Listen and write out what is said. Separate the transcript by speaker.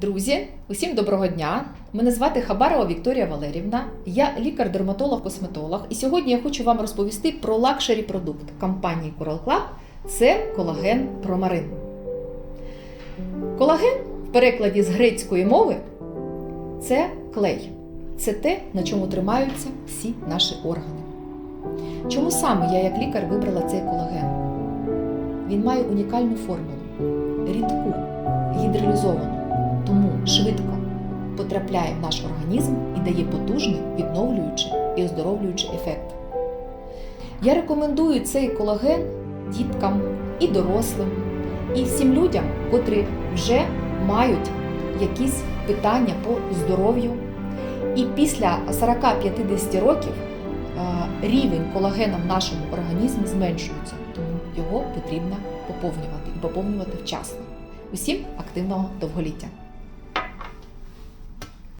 Speaker 1: Друзі, усім доброго дня! Мене звати Хабарова Вікторія Валерівна. Я лікар-дерматолог-косметолог, і сьогодні я хочу вам розповісти про лакшері продукт компанії Coral Club. Це колаген Промарин. Колаген в перекладі з грецької мови це клей. Це те, на чому тримаються всі наші органи. Чому саме я, як лікар, вибрала цей колаген? Він має унікальну формулу, рідку, гідролізовану, швидко потрапляє в наш організм і дає потужний, відновлюючий і оздоровлюючий ефект. Я рекомендую цей колаген діткам і дорослим, і всім людям, котрі вже мають якісь питання по здоров'ю. І після 40-50 років е, рівень колагена в нашому організмі зменшується, тому його потрібно поповнювати і поповнювати вчасно. Усім активного довголіття!